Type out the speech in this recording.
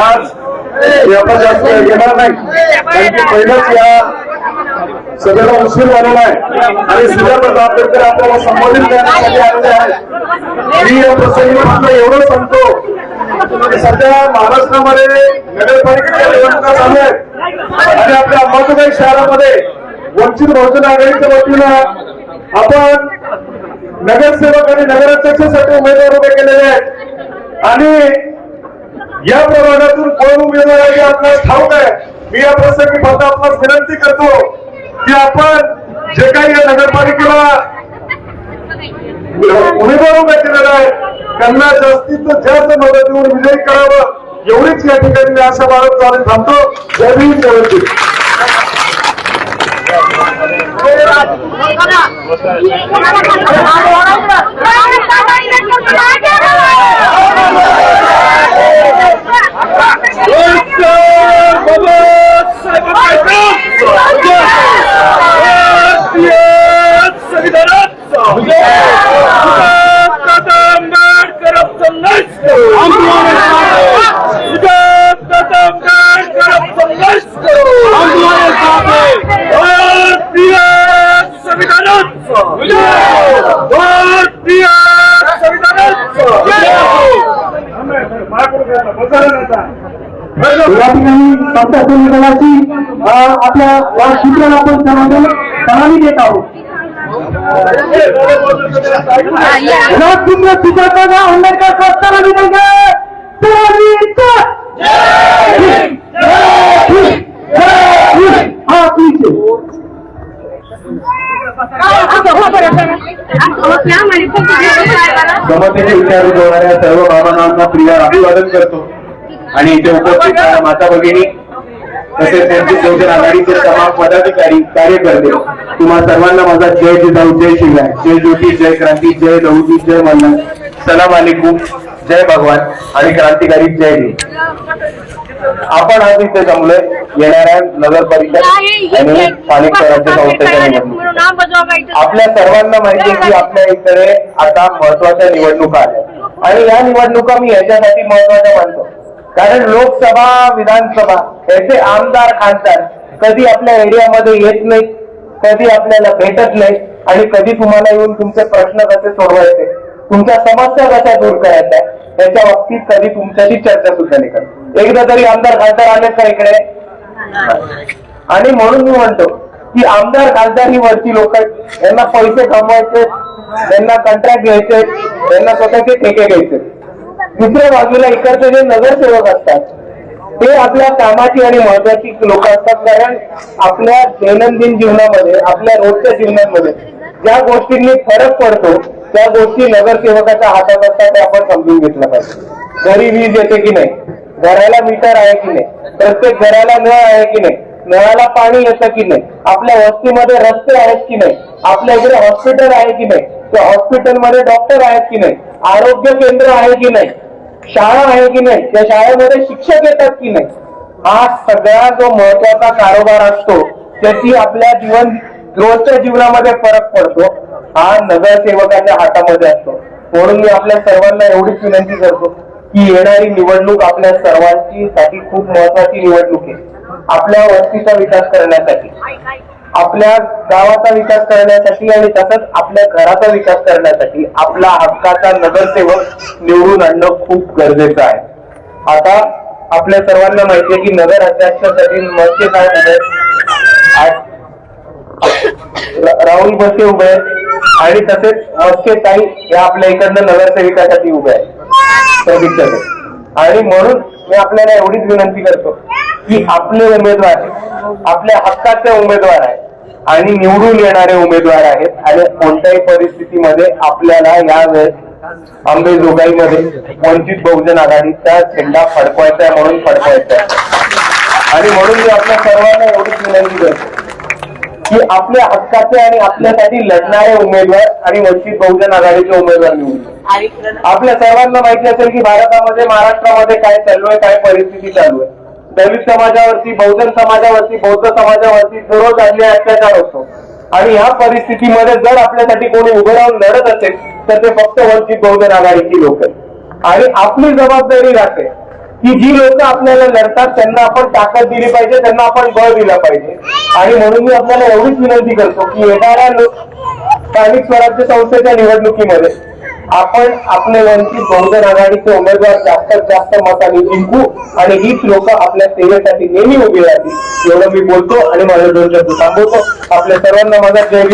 आज हे जास्त येणार नाही. कारण की पहिलंच या सगळ्याला उशीर झालेला आहे. आणि सूर्यप्रताप आंबेडकर आपल्याला संबोधित करण्यासाठी आलेले आहेत. मी या प्रसंगी फक्त एवढं सांगतो सध्या महाराष्ट्रामध्ये नगरपालिकेच्या निवडणुका चालू आहेत. आणि आपल्या अंबाजोगाई शहरामध्ये वंचित बहुजन आघाडीच्या वतीनं आपण नगरसेवक आणि नगराध्यक्षासाठी उमेदवार उभे केलेले आहेत. आणि या प्रभागातून कोण उमेदवार आहे हे आपल्याला ठाऊक आहे. मी या प्रसंगी फक्त आपणास विनंती करतो की आपण जे काही या नगरपालिकेला उमेदवार उभे केलेले आहेत त्यांना जास्तीत जास्त मदत देऊन विजयी करावं एवढीच या ठिकाणी मी आशा बाळगतो आणि थांबतो. जय भीम जय या ठिकाणी संत दलाची आपल्या या सूत्राला आपण सर्वांना सलामी देत आहोत राजकुंद्र सुजाता आंबेडकर संस्थाना विनंती हा ठीक आहे समतेचे विचार जोडणाऱ्या सर्व भावनांना प्रिया अभिवादन करतो. आणि इथे उपस्थित माता भगिनी तसेच त्यांची बहुजन आघाडीचे तमाम पदाधिकारी कार्यकर्ते तुम्हा सर्वांना माझा जय जिजाऊ जय शिवराय जय ज्योती जय क्रांती जय लहुजी जय मल्ल. सलाम अलेकुम जय भगवान. आणि क्रांतिकारी जय भीम आपण आज इथे जमलोय. येणाऱ्या नगर परिषद आणि स्थानिक स्वराज्य संस्थेच्या निवडणूक आपल्या सर्वांना माहिती आहे की आपल्या इकडे आता महत्त्वाच्या निवडणुका आल्या आणि या निवडणुका मी याच्यासाठी महत्त्वाच्या मानतो. कारण लोकसभा विधानसभा याचे आमदार खासदार कधी आपल्या एरियामध्ये येत नाही कधी आपल्याला भेटत नाही आणि कधी तुम्हाला येऊन तुमचे प्रश्न कसे सोडवायचे तुमच्या समस्या कशा दूर करायच्या याच्या बाबतीत कधी तुमच्याशी चर्चा सुद्धा नाही करत. एकदा तरी आमदार खासदार आले का इकडे? आणि म्हणून मी म्हणतो की आमदार खासदार ही वरची लोक आहेत. यांना पैसे कमवायचे त्यांना कंत्राट घ्यायचे त्यांना स्वतःचे ठेके घ्यायचे. दुसऱ्या बाजूला इकडचे जे नगरसेवक असतात ते आपल्या कामाची आणि महत्वाची लोक असतात. कारण आपल्या दैनंदिन जीवनामध्ये आपल्या रोजच्या जीवनामध्ये ज्या गोष्टींनी फरक पडतो त्या गोष्टी नगरसेवकाच्या हातात असतात ते आपण समजून घेतलं पाहिजे. घरी वीज येते की नाही? घराला मीटर आहे की नाही? प्रत्येक घराला नळ आहे की नाही? नळाला पाणी येतं की नाही? आपल्या वस्तीमध्ये रस्ते आहेत की नाही? आपल्या इकडे हॉस्पिटल आहे की नाही? त्या हॉस्पिटलमध्ये डॉक्टर आहेत की नाही? आरोग्य केंद्र आहे की नाही? शाळा आहे की नाही? त्या शाळेमध्ये शिक्षक येतात की नाही? हा सगळा जो महत्त्वाचा कारोबार असतो त्याची आपल्या जीवन रोजच्या जीवनामध्ये फरक पडतो. हा नगरसेवकाच्या हातामध्ये असतो. म्हणून मी आपल्या सर्वांना एवढीच विनंती करतो. की येणारी निवडणूक आपल्या सर्वांची साठी खूप महत्वाची निवडणूक आहे. आपल्या वस्तीचा विकास करण्यासाठी. आपल्या गावाचा विकास करण्यासाठी आणि तसंच आपल्या घराचा विकास करण्यासाठी आपला हक्काचा नगरसेवक निवडून आणणं खूप गरजेचं आहे. आता आपल्या सर्वांना माहिती आहे की नगर अध्यक्षासाठी मस्के काय उभे राहुल बसे उभे आहेत. आणि तसेच मस्के ताई या आपल्या इकडनं नगरसेविकासाठी उभे आहेत. प्रतीक्षासाठी आणि म्हणून मी आपल्याला एवढीच विनंती करतो की आपले उमेदवार आपल्या हक्काचे उमेदवार आहेत आणि निवडून येणारे उमेदवार आहेत आणि कोणत्याही परिस्थितीमध्ये आपल्याला या वेळेस अंबेजोगाईमध्ये वंचित बहुजन आघाडीचा झेंडा फडकवायचा आहे म्हणून फडकवायचा आहे. आणि म्हणून मी आपल्या सर्वांना एवढीच विनंती करतो. की आपल्या हक्काचे आणि आपल्यासाठी लढणारे उमेदवार आणि वंचित बहुजन आघाडीचे उमेदवार निवडून आपल्या सर्वांना माहिती असेल की भारतामध्ये महाराष्ट्रामध्ये काय चालू आहे काय परिस्थिती चालू आहे. दलित समाजावरती बहुजन समाजावरती बौद्ध समाजावरती दररोज अन्याय अत्याचार होतो. आणि ह्या परिस्थितीमध्ये जर आपल्यासाठी कोणी उभं राहून लढत असेल तर ते फक्त वंचित बहुजन आघाडीची लोक आहेत. आणि आपली जबाबदारी राहते की जी लोक आपल्याला लढतात त्यांना आपण ताकद दिली पाहिजे त्यांना आपण बळ दिला पाहिजे. आणि म्हणून मी आपल्याला एवढीच विनंती करतो की येणाऱ्या स्थानिक स्वराज्य संस्थेच्या निवडणुकीमध्ये आपण आपले वंचित बहुजन आघाडीचे उमेदवार जास्तीत जास्त मताने जिंकू आणि हीच लोक आपल्या सेवेसाठी नेहमी उभी राहतील एवढं मी बोलतो आणि माझ्या दोन शब्द थांबवतो आपल्या सर्वांना माझा जय